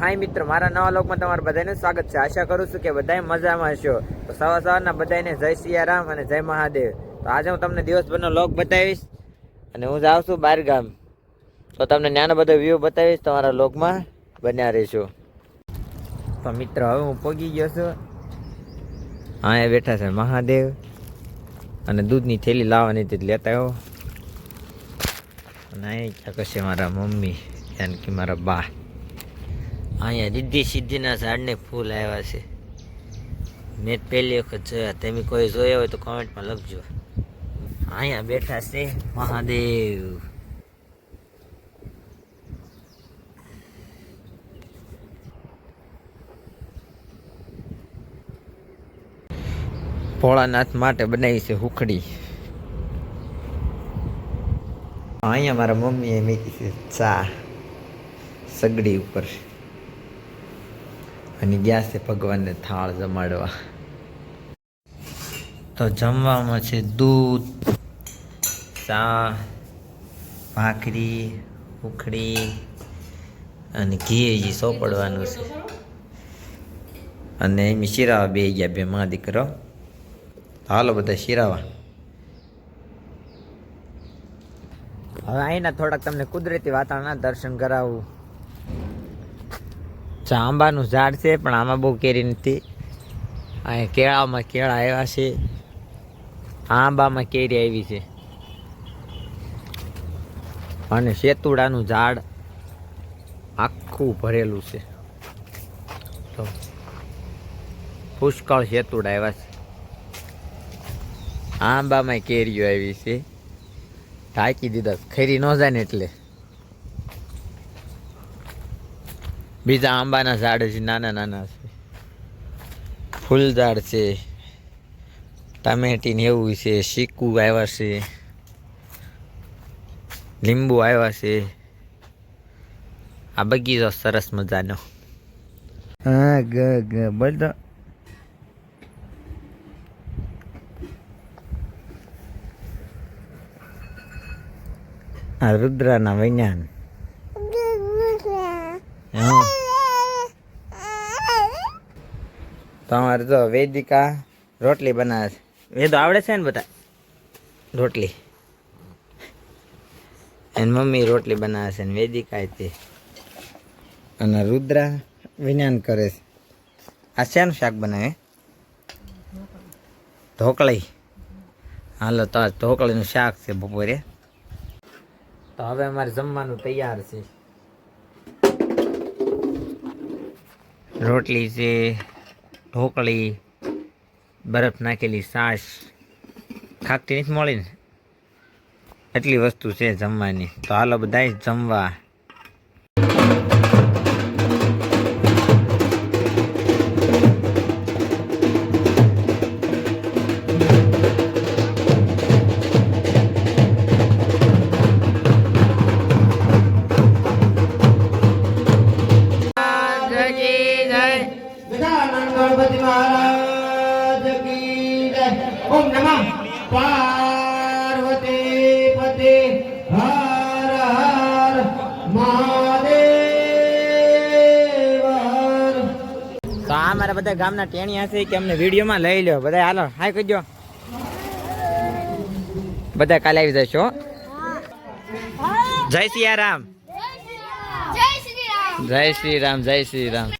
હાય મિત્ર, મારા નવા લોકમાં તમારું બધાને સ્વાગત છે. આશા કરું છું કે બધા મજામાં હશો. તો સવાર સવારના બધાને જય સિયારામ અને જય મહાદેવ. તો આજે હું તમને દિવસભરનો લોક બતાવીશ અને હું જાઉં છું બહાર ગામ તો તમને નાનો બધો વ્યૂ બતાવીશ, તમારા લોકમાં બન્યા રહીશું. તો મિત્રો, હવે હું પગી ગયો છું. અહીંયા બેઠા છે મહાદેવ અને દૂધની થેલી લાવવાની હતી તો લેતા આવ્યો અને અહીંયા ક્યાંક છે મારા મમ્મી જાનકી મારા બા. અહીંયા રિદ્ધિ સિદ્ધિના ઝાડને ફૂલ આવ્યા છે. મેં પહેલી વખત જોયા. તમે કોઈ જોયા હોય તો કોમેન્ટમાં લખજો. અહીંયા બેઠા છે મહાદેવ. ભોળાનાથ માટે બનાવી છે હુખડી. અહીંયા મારા મમ્મીએ મૂકી છે ચા. સગડી ઉપર. અને ગયા છે ભગવાનને થાળ જમાડવા. તો જમવામાં છે દૂધ, ચા, ભાખરી, ઉખડી અને ઘી સોપડવાનું છે. અને એમ શિરાવા બે ગયા, બે માં દીકરો. હાલો બધા શિરાવા. હવે અહીંના થોડાક તમને કુદરતી વાતાવરણના દર્શન કરાવું. આંબાનું ઝાડ છે, પણ આમાં બહુ કેરી નથી. અહીંયા કેળામાં કેળા આવ્યા છે. આંબામાં કેરી આવી છે. અને શેતુડાનું ઝાડ આખું ભરેલું છે. તો પુષ્કળ શેતુડા આવ્યા છે. આંબામાં કેરીઓ આવી છે. ઢાંકી દીધા ખરી ન જાય ને એટલે. બીજા આંબાના ઝાડ છે નાના નાના છે. ફૂલ ઝાડ છે ટામેટી ને એવું છે શીકુ આવ્યા છે લીંબુ આવ્યા છે. આ બગીચો સરસ મજાનો. હા ગ ગ બોલ તો. આ રુદ્રાના વિજ્ઞાન. હા. તમારે તો વેદિકા રોટલી બનાવે છે. વેદો આવડે છે ને બધા. રોટલી. એની મમ્મી રોટલી બનાવે છે ને વેદિકા તે. અને રુદ્રા વિજ્ઞાન કરે છે. આ શેનું શાક બનાવે? ઢોકળી. હાલો, તો ઢોકળીનું શાક છે બપોરે. તો હવે અમારે જમવાનું તૈયાર છે. રોટલી છે ઢોકળી બરફ નાખેલી છાશ ખાકતી નથી મળી ને? એટલી વસ્તુ છે જમવાની. તો હાલો બધાય જમવા. ગજાનન ગણપતિ મહારાજ કી જય. ઓમ નમઃ. પાર્વતી પતિ. હર હર મહાદેવ. તો આ મારા બધા ગામના ટેણિયા છે કે અમને વિડીયોમાં લઈ લ્યો. બધા હાલો હાય કહેજો બધા કાલે આવી જશો. જય જય સિયારામ. જય શ્રી રામ જય શ્રી રામ જય શ્રી રામ.